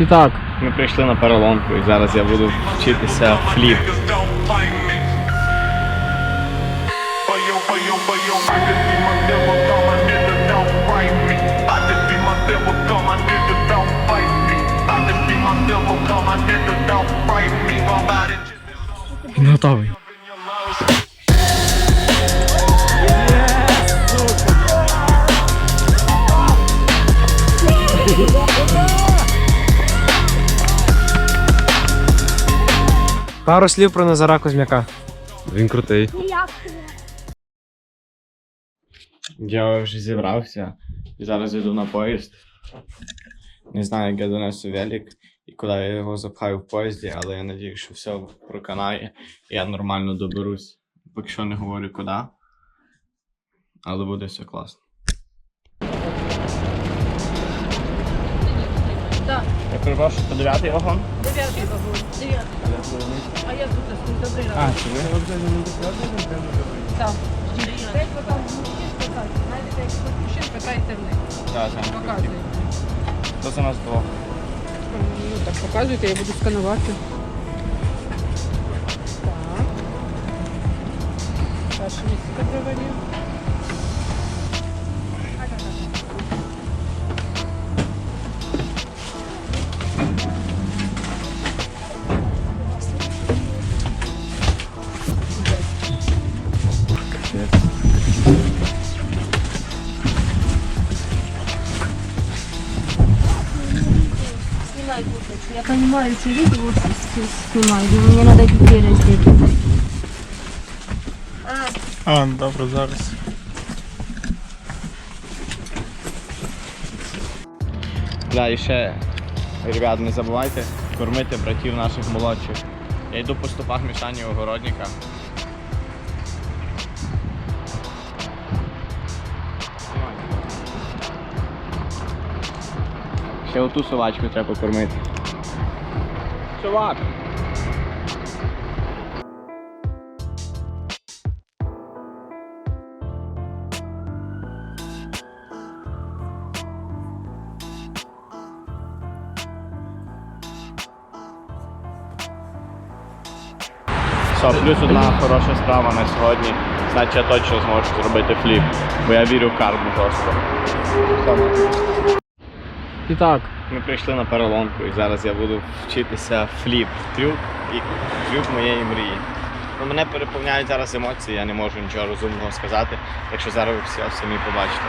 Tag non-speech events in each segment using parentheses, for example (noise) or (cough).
І так, Ми прийшли на переломку і зараз я буду вчитися фліп. don't Пару слів про Назара Кузьмяка. Він крутий. Я вже зібрався і зараз йду на поїзд. Не знаю, як я донесу велик і куди я його запхаю в поїзді, але я надію, що все проканає і я нормально доберусь. Поки що не говорю куди. Але буде все класно. Я перепрошую, по дев'ятий вагон? Дев'ятий вагон. Дев'ятий. А я тут. Добрий А, ранок. чи ви? Так. Десь ви там мужчин питайте. Знайдете якихось мужчин, питайте в них. Так, так. Показуйте. Хто за нас двох? Ну так, показуйте, я буду сканувати. Так. Ваше місце проживання. Понимаю, что видео снимаю, мне надо детей раздеть. А, добре, зараз. Да, і ще, ребят, не забувайте кормити братів наших молодших. Я йду по стопах Мішані Огородника. Ще оту собачку треба кормити. Чувак! Що, плюс одна хороша справа на сьогодні. Значить я точно зможу зробити фліп. Бо я вірю в карму просто. І так, Ми прийшли на переломку і зараз я буду вчитися фліп. Трюк і трюк моєї мрії. Ну, мене переповняють зараз емоції, я не можу нічого розумного сказати, якщо зараз ви всі самі побачите.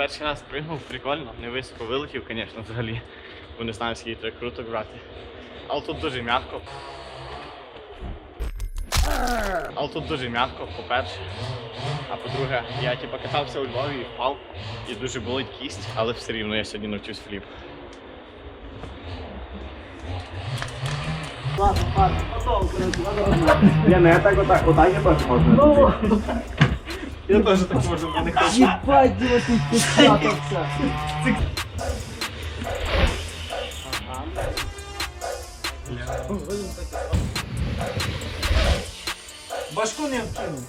Перший раз пригнув, прикольно, не високо вилетів, звісно, взагалі. Бо не знаю, скільки треба круто брати. Але тут дуже м'яко. Але тут дуже м'яко, по-перше. А по-друге, я типу, катався у Львові і впав. І дуже болить кість, але все рівно я сьогодні навчусь фліп. Башку не вкинув.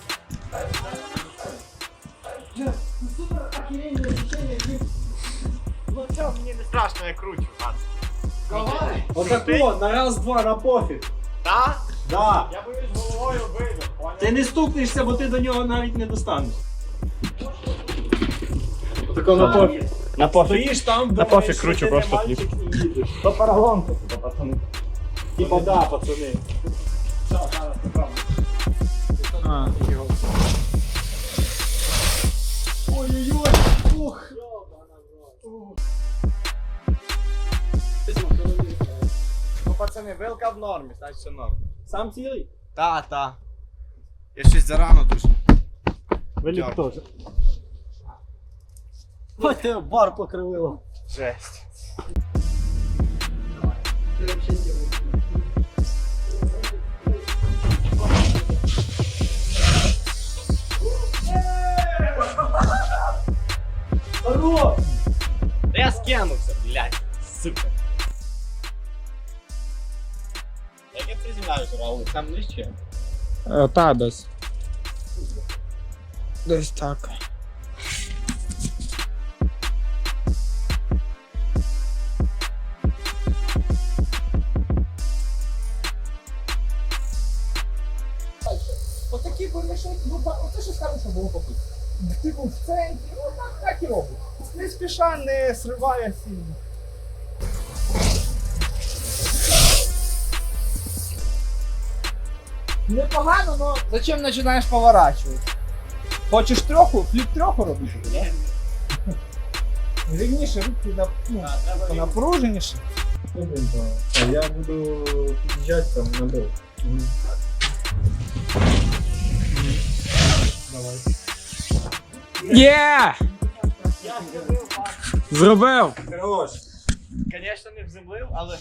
Мені не страшно, я кручу. ладно. Отако, на раз-два, на пофіг. Та? Да. Я боюсь головою вийду, понял? Ти не стукнешся, бо ти до нього навіть не достанеш. Отако на пофіг. На пофіг. Стоїш там, На думаєш, пофіг що кручу ти не просто мальчик і їдеш. То паралонка, типа, пацани. Типа, да, пацани. Все, зараз поправимо. А, його. Ой-ой-ой, ух. Ну, пацани, вилка в нормі, значить все норм. Сам цілий? Та, та. Я щось зарано дуже. Велик теж. Ой, тебе бар покривило. Жесть. Та я скинувся, блядь, сука. Як я приземляюсь, Раул, там нижче? Е, Та десь. Десь так. Отакі горішок, ну ба- оце що скажу, що було попити. Типу в центрі, ну так, так і робить. Не спіша, не сриває сильно. Непогано, но зачем починаєш поворачувати? Хочеш трьоху, фліп трьоху робити, да? Рівніше, руки на, ну, напруженіше. А я буду під'їжджати там на бил. Є! Зробив! Хорош. Звісно, не вземлив, але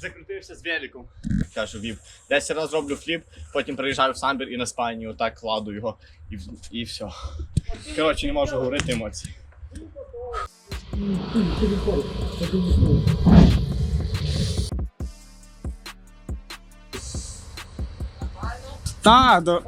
закрутився з великом. Кажу, віп. Десь раз роблю фліп, потім приїжджаю в самбір і на спальні отак кладу його і, і все. Коротше, не можу говорити емоції. Так, до...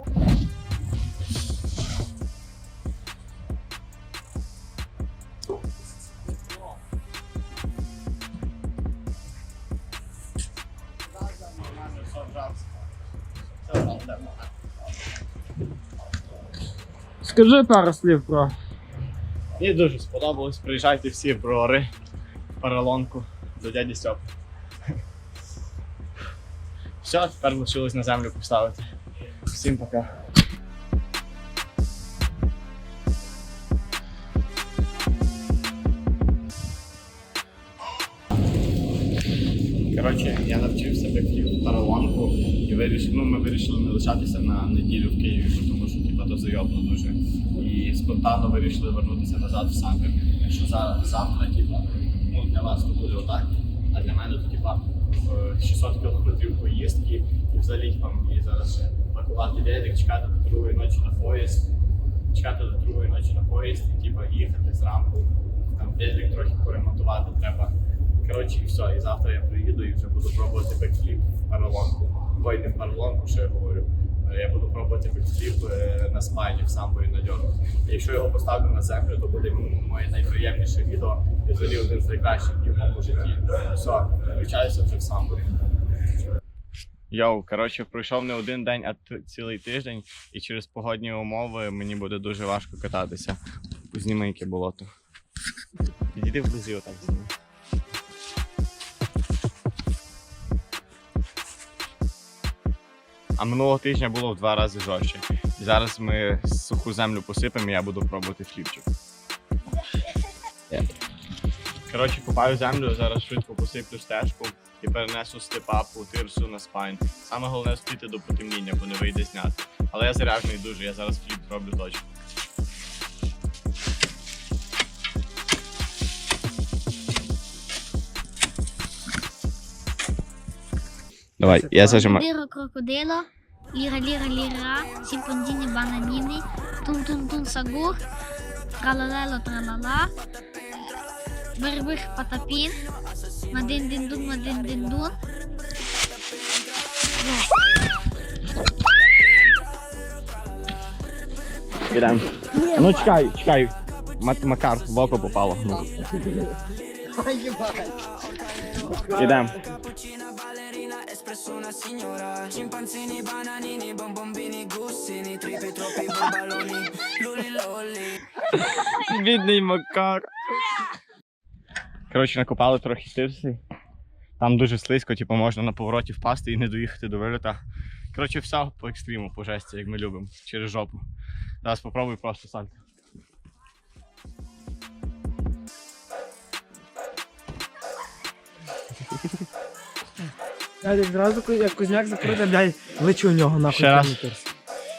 Скажи пару слів про. Мені дуже сподобалось. Приїжджайте всі в Брори, в паралонку до дяді Стьоп. Все, тепер лишилось на землю поставити. Всім пока. Вирішили не лишатися на неділю в Києві, тому що типа то зайобно дуже. І спонтанно вирішили вернутися назад в Самбір. Що за завтра, типа, ну для вас то буде отак. А для мене то типа е, 600 кілометрів поїздки і взагалі там і зараз ще пакувати велик, чекати до другої ночі на поїзд, чекати до другої ночі на поїзд, і типа їхати зранку. Там велик трохи поремонтувати треба. Коротше, і все, і завтра я приїду і вже буду пробувати бекфліп в паралонку. Ой, в паралонку, що я говорю. Е, Я буду пробувати бекфліп е, на смайлі в самбо і. Якщо його поставлю на землю, то буде моє найприємніше відео і взагалі один з найкращих в моєму житті. Все, включаюся вже в самбо. Йоу, коротше, пройшов не один день, а цілий тиждень, і через погодні умови мені буде дуже важко кататися. Зніми яке болото. Підійди вблизі отак А минулого тижня було в два рази жорстче. Зараз ми суху землю посипемо, і я буду пробувати хлібчик. Коротше, купаю землю, зараз швидко посиплю стежку і перенесу степапу, тирсу на спайн. Саме головне встити до потемніння, бо не вийде зняти. Але я заряджений дуже, я зараз хліб зроблю точно. Давай, я зажимаю. Ліро крокодило, ліра ліра ліра, сімпонзіні бананіни, тун тун тун сагур, тралалело тралала, бир-бир патапін, мадин дин дун мадин дин дун. Ідем. Ну чекай, чекай. Мат- Макар в око попало. Ну. Ідем. Бідний Макар. Коротше, накопали трохи тирси. Там дуже слизько, типу, можна на повороті впасти і не доїхати до виліта. Коротше, все по екстриму, по жесті, як ми любимо, через жопу. Зараз попробуй просто сальто. Я відразу, як кузняк закрити, блядь, лечу у нього нахуй. Ще раз. кілометр.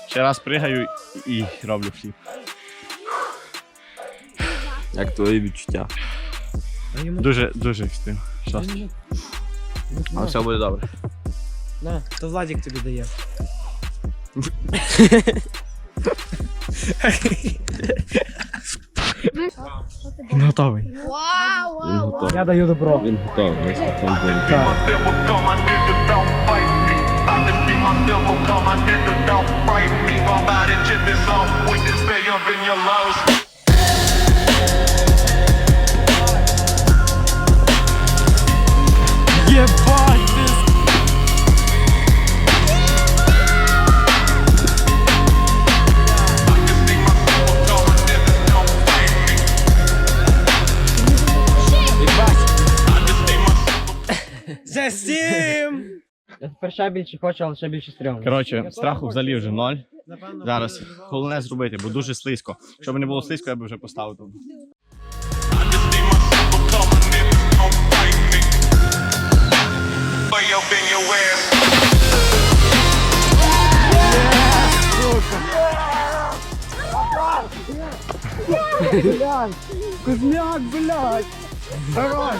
Ще раз пригаю і роблю фліп. Як твої відчуття? Дуже, дуже екстрим. Шостко. Але все буде добре. На, то Владик тобі дає. (laughs) Готовий. Він готовий. Я даю добро. Він готовий. Ми там будемо. Myself ще більше хочу, але ще більше стрьомно. Коротше, страху взагалі вже ноль. Зараз головне зробити, бо дуже слизько. Щоб не було слизько, я би вже поставив тут. Up in your блядь! Давай!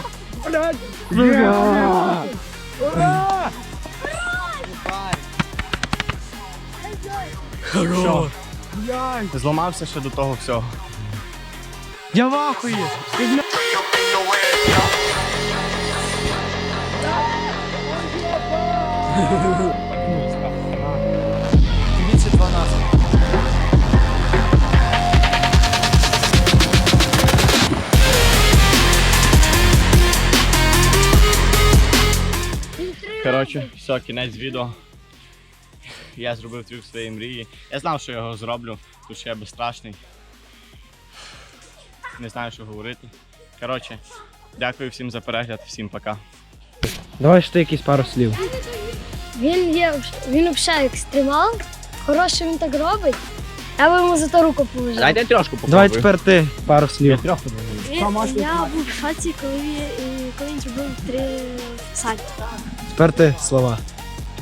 Що? Зламався ще до того всього. Я в ахуї! Way up in your ass, yo. Дивіться 12. Коротше, все, кінець відео. Я зробив трюк своєї мрії. Я знав, що я його зроблю, тому що я безстрашний. Не знаю, що говорити. Коротше, дякую всім за перегляд, всім пока. Давай ще якісь пару слів. Він є він взагалі екстремал. Хороше він так робить. Я би йому за то руку положив. Дайте трошку Давай тепер ти пару слів. Я був в шоці, коли, коли він зробив три сальто. Тепер ти слова.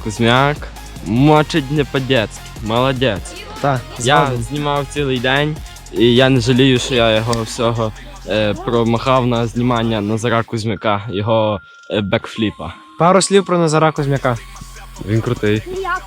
Кузьмяк мочить не по-детськи. Молодець. Так, Я знімав цілий день, і я не жалію, що я його всього е, промахав на знімання Назара Кузьмяка, його е, бекфліпа. Пару слів про Назара Кузьмяка. Він крутий. Як?